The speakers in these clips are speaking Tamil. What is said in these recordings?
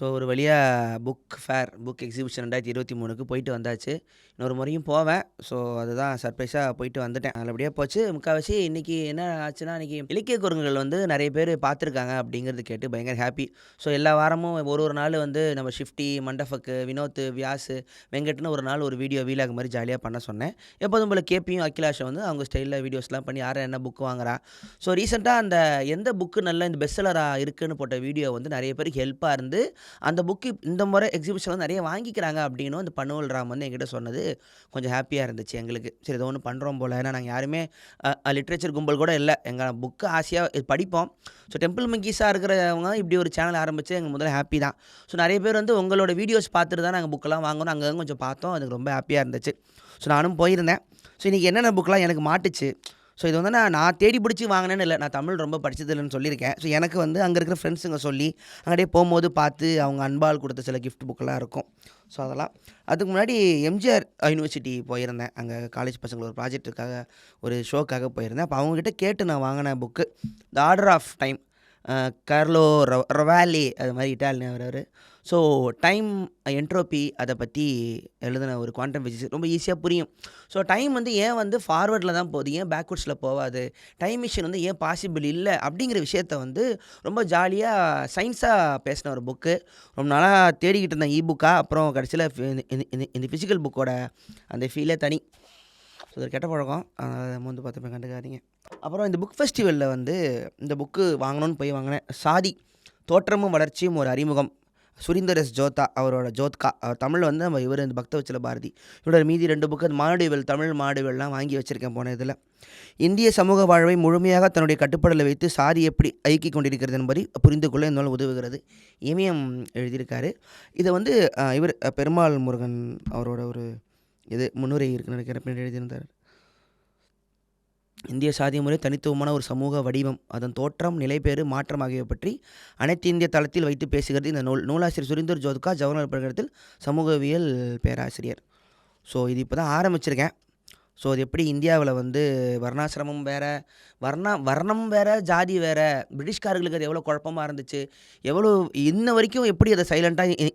ஸோ ஒரு வழியாக புக் ஃபேர் புக் எக்ஸிபிஷன் ரெண்டாயிரத்தி இருபத்தி மூணுக்கு போயிட்டு வந்தாச்சு. இன்னொரு முறையும் போவேன். ஸோ அதுதான் சர்ப்ரைஸாக போயிட்டு வந்துட்டேன். நல்லபடியாக போச்சு. முக்கால்வாசி இன்றைக்கி என்ன ஆச்சுன்னா இன்றைக்கி இலக்கிய குரங்குகள் வந்து நிறைய பேர் பார்த்துருக்காங்க அப்படிங்கிறது கேட்டு பயங்கர ஹாப்பி ஸோ எல்லா வாரமும் ஒரு ஒரு நாள் வந்து நம்ம ஷிஃப்டி மண்டஃபக்கு வினோத் வியாஸ் வெங்கட்னு ஒரு நாள் ஒரு வீடியோ வீலாக மாதிரி ஜாலியாக பண்ண சொன்னேன். எப்போதும் போல் கேபியும் அகிலாஷை வந்து அவங்க ஸ்டைலில் வீடியோஸ்லாம் பண்ணி யாரை என்ன புக் வாங்குறா. ஸோ ரீசெண்டாக அந்த எந்த புக்கு நல்ல இந்த பெஸ்ட்செல்லராக இருக்குதுன்னு போட்ட வீடியோ வந்து நிறைய பேருக்கு ஹெல்ப்பாக இருந்து அந்த புக்கு இந்த முறை எக்ஸிபிஷன் நிறைய வாங்கிக்கிறாங்க அப்படின்னு அந்த பன்னுவல் ராம் வந்து என்கிட்ட சொன்னது. கொஞ்சம் ஹாப்பியாக இருந்துச்சு எங்களுக்கு. சரி ஏதோ ஒன்று பண்ணுறோம் போல். ஏன்னா நாங்கள் யாருமே லிட்ரேச்சர் கும்பல் கூட இல்லை. எங்கள் புக்கு ஆசையாக இது படிப்போம். ஸோ டெம்பிள் மங்கீஸாக இருக்கிறவங்க இப்படி ஒரு சேனல் ஆரம்பித்து எங்கள் முதல்ல ஹாப்பி தான். ஸோ நிறைய பேர் வந்து உங்களோட வீடியோஸ் பார்த்துட்டு தான் நாங்கள் புக்கெல்லாம் வாங்கணும். அங்கே கொஞ்சம் பார்த்தோம். அதுக்கு ரொம்ப ஹாப்பியாக இருந்துச்சு. ஸோ நானும் போயிருந்தேன். ஸோ இன்றைக்கி என்னென்ன புக்கெலாம் எனக்கு மாட்டுச்சு? ஸோ இது வந்து நான் நான் தேடி பிடிச்சி வாங்கினேன்னு இல்லை. நான் தமிழ் ரொம்ப படித்தது இல்லைன்னு சொல்லியிருக்கேன். ஸோ எனக்கு வந்து அங்கே இருக்கிற ஃப்ரெண்ட்ஸுங்க சொல்லி அங்கேயே போகும்போது பார்த்து அவங்க அன்பால் கொடுத்த சில கிஃப்ட் புக்கெல்லாம் இருக்கும். ஸோ அதெல்லாம். அதுக்கு முன்னாடி எம்ஜிஆர் யூனிவர்சிட்டி போயிருந்தேன். அங்கே காலேஜ் பசங்க ஒரு ப்ராஜெக்ட்டுக்காக ஒரு ஷோக்காக போயிருந்தேன். அப்போ அவங்ககிட்ட கேட்டு நான் வாங்கின book the order of time Carlo ரொ ரொவாலி அது மாதிரி இட்டாலியன் அவர் ஸோ டைம் என்ட்ரோபி அதை பற்றி எழுதின ஒரு குவாண்டம் ஃபிசிக்ஸ் ரொம்ப ஈஸியாக புரியும். ஸோ டைம் வந்து ஏன் வந்து ஃபார்வர்டில் தான் போகுது? ஏன் பேக்வர்ட்ஸில் போகாது? டைம் மிஷின் வந்து ஏன் பாசிபிள் இல்லை? அப்படிங்கிற விஷயத்த வந்து ரொம்ப ஜாலியாக சயின்ஸாக பேசின ஒரு புக்கு ரொம்ப நாளாக தேடிக்கிட்டு இருந்தேன் இ புக்காக அப்புறம் கடைசியில் இந்த ஃபிசிக்கல் புக்கோட அந்த ஃபீலே தனி. ஸோ அது ஒரு கெட்ட பழக்கம். அதை வந்து பார்த்துப்பேன் கண்டுக்காதீங்க. அப்புறம் இந்த புக் ஃபெஸ்டிவலில் வந்து இந்த புக்கு வாங்கணும்னு போய் வாங்கினேன். சாதி தோற்றமும் வளர்ச்சியும் ஒரு அறிமுகம். சுரீந்தர் எஸ் ஜோதா அவரோட ஜோத்கா. அவர் தமிழ் வந்து நம்ம இவர் இந்த பக்த வச்சல பாரதி. இவரோட மீதி ரெண்டு புக்கு மாடுவேல் தமிழ் மாடுவேல்லாம் வாங்கி வச்சுருக்கேன் போன இதில். இந்திய சமூக வாழ்வை முழுமையாக தன்னுடைய கட்டுப்பாடில் வைத்து சாதி எப்படி ஐக்கிக் கொண்டிருக்கிறது என்பதை புரிந்து கொள்ள என்னால் உதவுகிறது. இமயம் எழுதியிருக்காரு. இதை வந்து இவர் பெருமாள் முருகன் அவரோட ஒரு இது முன்னுரை இருக்கு நினைக்கிறேன். பின்னாடி எழுதியிருந்தார். இந்திய சாதி முறை தனித்துவமான ஒரு சமூக வடிவம். அதன் தோற்றம் நிலைப்பேறு மாற்றம் ஆகியவை பற்றி அனைத்து இந்திய தளத்தில் வைத்து பேசுகிறது இந்த நூல். நூலாசிரியர் சுரீந்தர் ஜோத்கா ஜவஹர்லால் பல்கலைக்கழகத்தில் சமூகவியல் பேராசிரியர். ஸோ இது இப்போ தான் ஆரம்பிச்சிருக்கேன். ஸோ அது எப்படி இந்தியாவில் வந்து வர்ணாசிரமம் வேறு? வர்ணா வர்ணம் வேறு ஜாதி வேறு? பிரிட்டிஷ்காரர்களுக்கு அது எவ்வளோ குழப்பமாக இருந்துச்சு? எவ்வளோ இன்ன வரைக்கும் எப்படி அதை சைலண்ட்டாக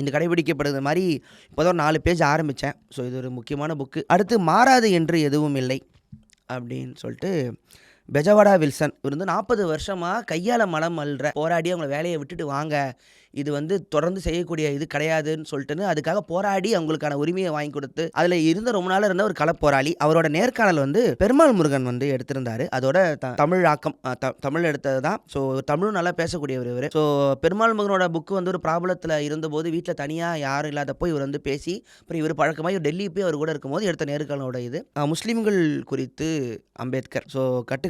இந்த கடைபிடிக்கப்படுது மாதிரி இப்போ தான் நாலு பேஜ் ஆரம்பித்தேன் ஸோ இது ஒரு முக்கியமான புக்கு அடுத்து மாறாது என்று எதுவும் இல்லை அப்படின்னு சொல்லிட்டு பெஜவாடா வில்சன் இவர் வந்து நாற்பது வருஷமாக கையால் மலம் அல்ற போராடி அவங்கள வேலையை விட்டுட்டு வாங்க. இது வந்து தொடர்ந்து செய்யக்கூடிய இது கிடையாதுன்னு சொல்லிட்டுன்னு அதுக்காக போராடி அவங்களுக்கான உரிமையை வாங்கி கொடுத்து அதில் இருந்த ரொம்ப நாள் இருந்த ஒரு களப்போராளி அவரோட நேர்காணல் வந்து பெருமாள் முருகன் வந்து எடுத்திருந்தாரு. அதோட த தமிழ் ஆக்கம் த தமிழ் எடுத்தது தான். ஸோ தமிழும் நல்லா பேசக்கூடியவர் இவர். ஸோ பெருமாள் முருகனோட புக்கு வந்து ஒரு ப்ராப்ளத்தில் இருந்தபோது வீட்டில் தனியாக யாரும் இல்லாதப்போ இவர் வந்து பேசி அப்புறம் இவர் பழக்கமாக இவர் டெல்லி போய் அவர் கூட இருக்கும்போது எடுத்த நேர்காணலோட இது. முஸ்லீம்கள் குறித்து அம்பேத்கர். ஸோ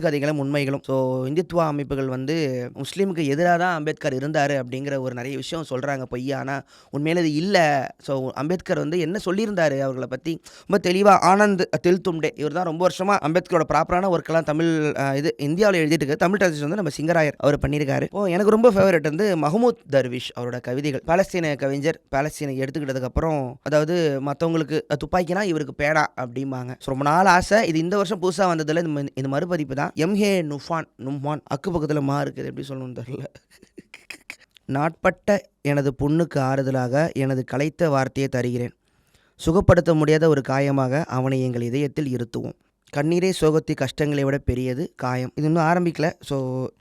சிறுகதைகளும் உண்மைகளும். ஸோ இந்துத்துவ அமைப்புகள் வந்து முஸ்லீமுக்கு எதிராக தான் அம்பேத்கர் இருந்தார் அப்படிங்கிற ஒரு நிறைய விஷயம் சொல்கிறாங்க பொய்யானா ஆனால் உண்மையில இது இல்லை. ஸோ அம்பேத்கர் வந்து என்ன சொல்லியிருந்தாரு அவர்களை பற்றி ரொம்ப தெளிவாக ஆனந்த் தில்தும்டே இவர் தான் ரொம்ப வருஷமாக அம்பேத்கரோட ப்ராப்பரான ஒர்க்கெல்லாம் தமிழ் இது இந்தியாவில் எழுதிட்டு இருக்கு தமிழ் டிரான்ஸ்லேஷன் வந்து நம்ம சிங்கராயர் அவர் பண்ணியிருக்காரு. இப்போ எனக்கு ரொம்ப ஃபேவரட் வந்து மஹமூத் தர்விஷ் அவரோட கவிதைகள். பாலஸ்தீன கவிஞர் பாலஸ்தீனை எடுத்துக்கிட்டதுக்கப்புறம் அதாவது மற்றவங்களுக்கு துப்பாக்கினா இவருக்கு பேடா அப்படிம்பாங்க. ரொம்ப நாள் ஆசை. இது இந்த வருஷம் புதுசாக வந்ததில் இந்த இந்த மறுபதிப்பு தான். எம்ஹே நுஃபான் நும்மான் அக்கு பக்கத்தில் மா இருக்குது எப்படி சொல்லணும்னு தெரில நாட்பட்ட எனது பொண்ணுக்கு ஆறுதலாக எனது கலைத்த வார்த்தையை தருகிறேன். சுகப்படுத்த முடியாத ஒரு காயமாக அவனை எங்கள் இதயத்தில் இருத்துவோம். கண்ணீரே சோகத்தை கஷ்டங்களை விட பெரியது காயம். இது இன்னும் ஆரம்பிக்கல. ஸோ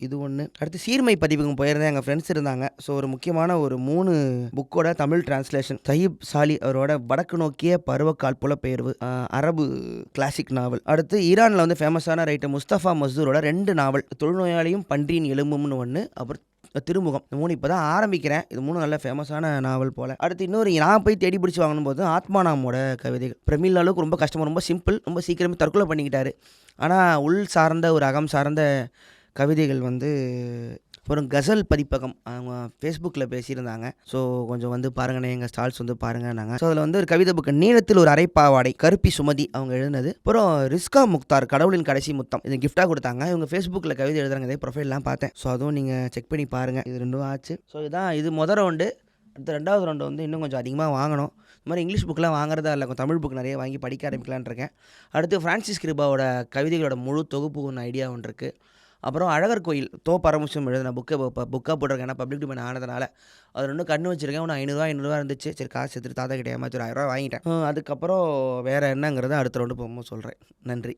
இது ஒன்று அடுத்து சீர்மை பதிவுக்கு போயிருந்தேன். எங்கள் ஃப்ரெண்ட்ஸ் இருந்தாங்க. ஸோ ஒரு முக்கியமான ஒரு மூணு புக்கோட தமிழ் டிரான்ஸ்லேஷன் சயிப் சாலி அவரோட வடக்கு நோக்கிய பருவக்கால் புல பெயர்வு அரபு கிளாசிக் நாவல் அடுத்து ஈரானில் வந்து ஃபேமஸான ரைட்டர் முஸ்தபா மஸ்தூரோட ரெண்டு நாவல் தொழுநோயாளியும் பன்றியின் எலும்பும்னு ஒன்று அப்புறம் திருமுகம். இந்த மூணு இப்போ தான் ஆரம்பிக்கிறேன். இது மூணு நல்ல ஃபேமஸான நாவல் போல். அடுத்து இன்னொரு நான் போய் தேடி பிடிச்சி வாங்கணும் போது ஆத்மானாமோட கவிதைகள். பிரமிழ் அளவுக்கு ரொம்ப கஷ்டமாக ரொம்ப சிம்பிள் ரொம்ப சீக்கிரமே தற்கொலை பண்ணிக்கிட்டாரு. ஆனால் உள் சார்ந்த ஒரு அகம் சார்ந்த கவிதைகள் வந்து அப்புறம் கசல் பதிப்பகம் அவங்க ஃபேஸ்புக்கில் பேசியிருந்தாங்க. ஸோ கொஞ்சம் வந்து பாருங்கண்ணே எங்கள் ஸ்டால்ஸ் வந்து பாருங்கன்னாங்க. ஸோ அதில் வந்து ஒரு கவிதை புக்கு நீளத்தில் ஒரு அரைப்பாவாடை கருப்பி சுமதி அவங்க எழுதினது. அப்புறம் ரிஸ்கா முக்தார் கடவுளின் கடைசி முத்தம் இது கிஃப்டாக கொடுத்தாங்க. இவங்க ஃபேஸ்புக்கில் கவிதை எழுதுறாங்க இதே ப்ரொஃபைல்லாம் பார்த்தேன். ஸோ அதுவும் நீங்கள் செக் பண்ணி பாருங்கள் இது ரெண்டும் ஆச்சு. ஸோ இதுதான் இது மொதல் ரவுண்டு அடுத்த ரெண்டாவது ரவுண்டு வந்து இன்னும் கொஞ்சம் அதிகமாக வாங்கணும். இந்த மாதிரி இங்கிலீஷ் புக்கெலாம் வாங்குறதா இல்லை தமிழ் புக் நிறைய வாங்கி படிக்க ஆரம்பிக்கலான் இருக்கேன். அடுத்து ஃப்ரான்சிஸ் கிருபாவோட கவிதைகளோட முழு தொகுப்பு ஒன்று ஐடியா ஒன்று இருக்குது அப்புறம் அழகர் கோயில் தோ பரமசிவம் எழுதின புக்கை புக்காக போட்டிருக்கேன். ஏன்னா பப்ளிக் டிமெண்ட் ஆனதுனால. அது ரெண்டும் கண்ணு வச்சிருக்கேன். ஒன்று ஐநூறுரூவா ஐநூறுரூவா இருந்துச்சு. சரி காசு எடுத்துட்டு தாத்தா கிட்டே ஏமாச்சு ஒரு ஆயிரரூவா வாங்கிட்டேன். அதுக்கப்புறம் வேறு என்னங்கிறத அடுத்த ரவுண்டு போகும்போது சொல்கிறேன் நன்றி.